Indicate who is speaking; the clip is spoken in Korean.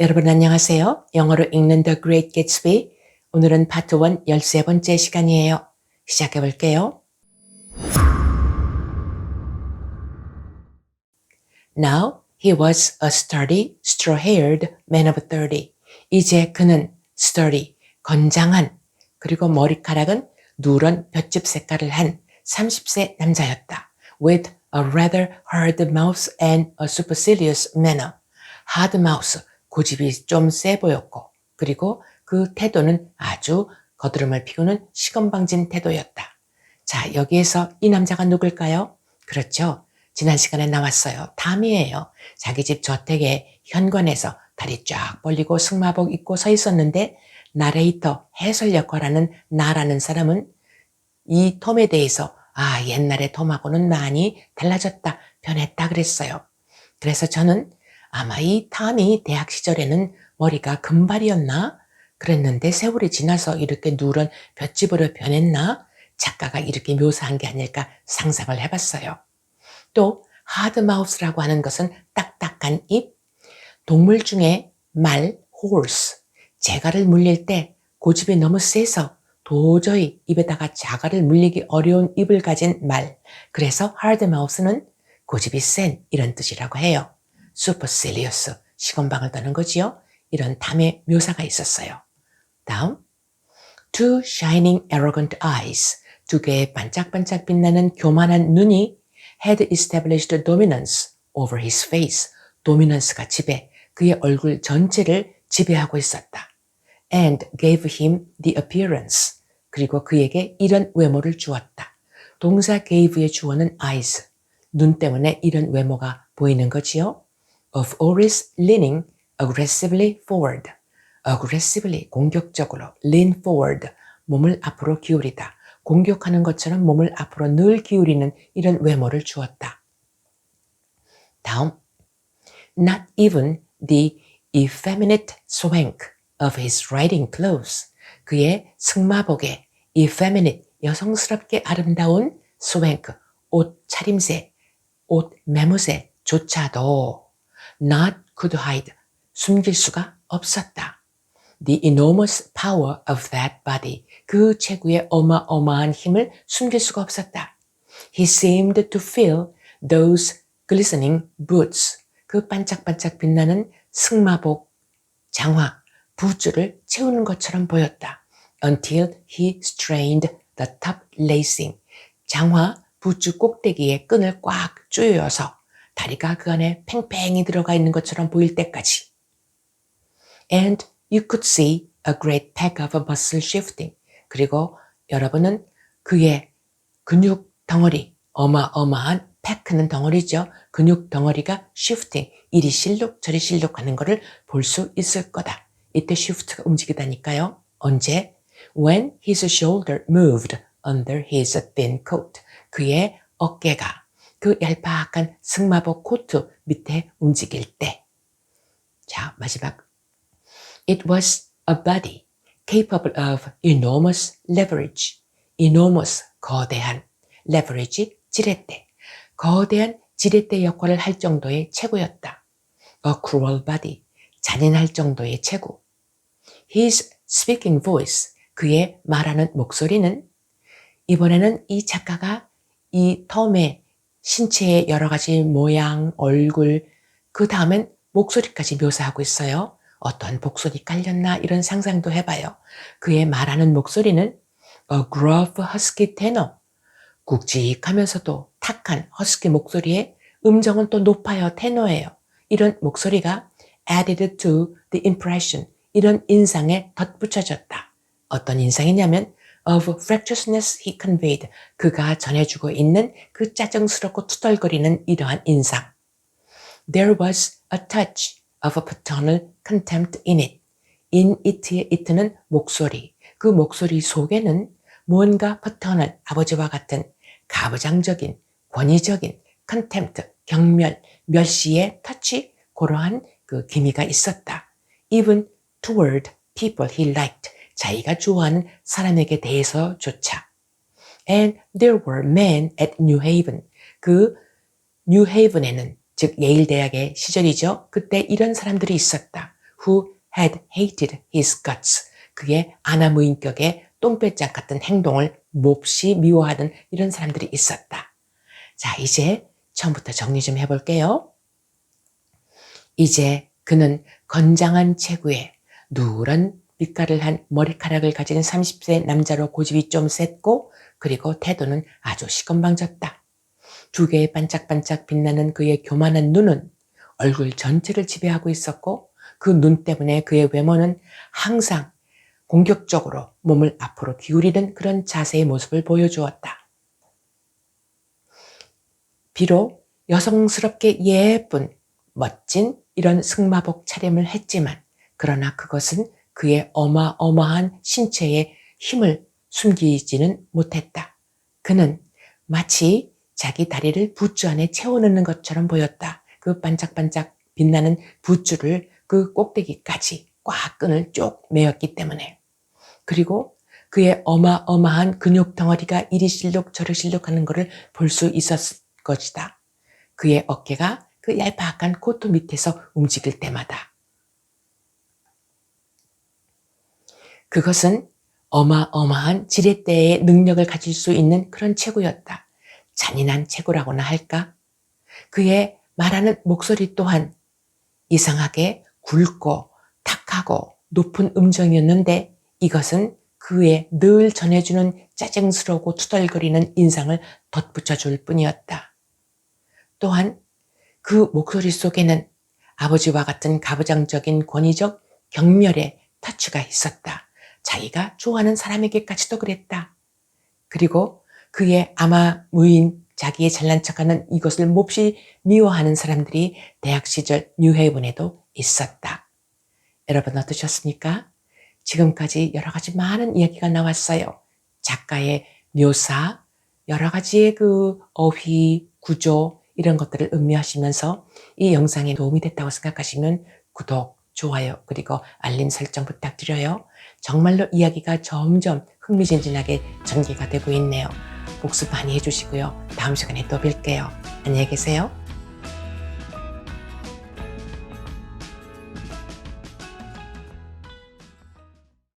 Speaker 1: 여러분 안녕하세요. 영어로 읽는 The Great Gatsby. 오늘은 파트 1 13번째 시간이에요. 시작해 볼게요. Now he was a sturdy, straw-haired man of 30. 이제 그는 sturdy, 건장한, 그리고 머리카락은 누런 볏짚 색깔을 한 30세 남자였다. With a rather hard mouth and a supercilious manner. hard mouth, 고집이 좀 세 보였고, 그리고 그 태도는 아주 거드름을 피우는 시건방진 태도였다. 자, 여기에서 이 남자가 누굴까요? 그렇죠. 지난 시간에 나왔어요. 담이에요. 자기 집 저택의 현관에서 다리 쫙 벌리고 승마복 입고 서 있었는데 나레이터 해설 역할하는 나라는 사람은 이 톰에 대해서 아 옛날에 톰하고는 많이 달라졌다 변했다 그랬어요. 그래서 저는 아마 이 탐이 대학 시절에는 머리가 금발이었나 그랬는데 세월이 지나서 이렇게 누런 볏짚으로 변했나 작가가 이렇게 묘사한 게 아닐까 상상을 해봤어요. 또 하드마우스라고 하는 것은 딱딱한 입, 동물 중에 말, horse, 재갈을 물릴 때 고집이 너무 세서 도저히 입에다가 자갈을 물리기 어려운 입을 가진 말. 그래서 hardmouth는 고집이 센 이런 뜻이라고 해요. Supercilious, 시건방을 떠는 거지요. 이런 담의 묘사가 있었어요. 다음, two shining arrogant eyes, 두 개의 반짝반짝 빛나는 교만한 눈이 had established dominance over his face, dominance가 지배, 그의 얼굴 전체를 지배하고 있었다. and gave him the appearance, 그리고 그에게 이런 외모를 주었다. 동사 gave의 주어는 eyes, 눈 때문에 이런 외모가 보이는 거지요. Of always leaning aggressively forward. aggressively 공격적으로 lean forward 몸을 앞으로 기울이다. 공격하는 것처럼 몸을 앞으로 늘 기울이는 이런 외모를 주었다. 다음 not even the effeminate swank of his riding clothes. 그의 승마복에 effeminate 여성스럽게 아름다운 swank 옷 차림새, 옷 매무새조차도 not could hide 숨길 수가 없었다. The enormous power of that body 그 체구의 어마어마한 힘을 숨길 수가 없었다. He seemed to feel those glistening boots 그 반짝반짝 빛나는 승마복 장화 부츠를 채우는 것처럼 보였다. Until he strained the top lacing 장화 부츠 꼭대기에 끈을 꽉 조여서 다리가 그 안에 팽팽히 들어가 있는 것처럼 보일 때까지. And you could see a great pack of muscle shifting. 그리고 여러분은 그의 근육 덩어리, 어마어마한 패크는 덩어리죠. 근육 덩어리가 shifting, 이리 실룩 저리 실룩 하는 것을 볼 수 있을 거다. 이때 shift가 움직이다니까요. 언제? When his shoulder moved under his thin coat. 그의 어깨가 그 얄팍한 승마복 코트 밑에 움직일 때. 자, 마지막. It was a body capable of enormous leverage. enormous, 거대한. leverage, 지렛대. 거대한 지렛대 역할을 할 정도의 체구였다. A cruel body, 잔인할 정도의 체구. His speaking voice, 그의 말하는 목소리는 이번에는 이 작가가 이 텀의 신체의 여러 가지 모양, 얼굴, 그 다음엔 목소리까지 묘사하고 있어요. 어떤 복소리 깔렸나 이런 상상도 해봐요. 그의 말하는 목소리는 a gruff husky tenor. 굵직하면서도 탁한 허스키 목소리에 음정은 또 높아요. 테너예요. 이런 목소리가 added to the impression. 이런 인상에 덧붙여졌다. 어떤 인상이냐면 of fractiousness he conveyed. 그가 전해주고 있는 그 짜증스럽고 투덜거리는 이러한 인상. There was a touch of a paternal contempt in it. in it의 it는 목소리. 그 목소리 속에는 무언가 paternal, 아버지와 같은 가부장적인, 권위적인 contempt, 경멸, 멸시의 터치, 그러한 그 기미가 있었다. Even toward people he liked. 자기가 좋아하는 사람에게 대해서조차. And there were men at New Haven. 그 뉴헤이븐에는 즉 예일 대학의 시절이죠. 그때 이런 사람들이 있었다. who had hated his guts. 그의 아나무인격의 똥배짱 같은 행동을 몹시 미워하던 이런 사람들이 있었다. 자, 이제 처음부터 정리 좀 해볼게요. 이제 그는 건장한 체구에 누런 빛깔을 한 머리카락을 가진 30세 남자로 고집이 좀 셌고 그리고 태도는 아주 시건방졌다. 두 개의 반짝반짝 빛나는 그의 교만한 눈은 얼굴 전체를 지배하고 있었고 그 눈 때문에 그의 외모는 항상 공격적으로 몸을 앞으로 기울이는 그런 자세의 모습을 보여주었다. 비록 여성스럽게 예쁜 멋진 이런 승마복 차림을 했지만 그러나 그것은 그의 어마어마한 신체의 힘을 숨기지는 못했다. 그는 마치 자기 다리를 붓주 안에 채워넣는 것처럼 보였다. 그 반짝반짝 빛나는 붓줄을 그 꼭대기까지 꽉 끈을 쭉 매었기 때문에. 그리고 그의 어마어마한 근육 덩어리가 이리 실룩 저리 실룩 하는 것을 볼 수 있었을 것이다. 그의 어깨가 그 얄팍한 코트 밑에서 움직일 때마다. 그것은 어마어마한 지렛대의 능력을 가질 수 있는 그런 체구였다. 잔인한 체구라고나 할까? 그의 말하는 목소리 또한 이상하게 굵고 탁하고 높은 음정이었는데 이것은 그의 늘 전해주는 짜증스러우고 투덜거리는 인상을 덧붙여 줄 뿐이었다. 또한 그 목소리 속에는 아버지와 같은 가부장적인 권위적 경멸의 터치가 있었다. 자기가 좋아하는 사람에게까지도 그랬다. 그리고 그의 아마 무인 자기의 잘난 척하는 이것을 몹시 미워하는 사람들이 대학 시절 뉴헤이븐에도 있었다. 여러분 어떠셨습니까? 지금까지 여러 가지 많은 이야기가 나왔어요. 작가의 묘사, 여러 가지의 그 어휘, 구조, 이런 것들을 음미하시면서 이 영상에 도움이 됐다고 생각하시면 구독, 좋아요, 그리고 알림 설정 부탁드려요. 정말로 이야기가 점점 흥미진진하게 전개가 되고 있네요. 복습 많이 해주시고요. 다음 시간에 또 뵐게요. 안녕히 계세요.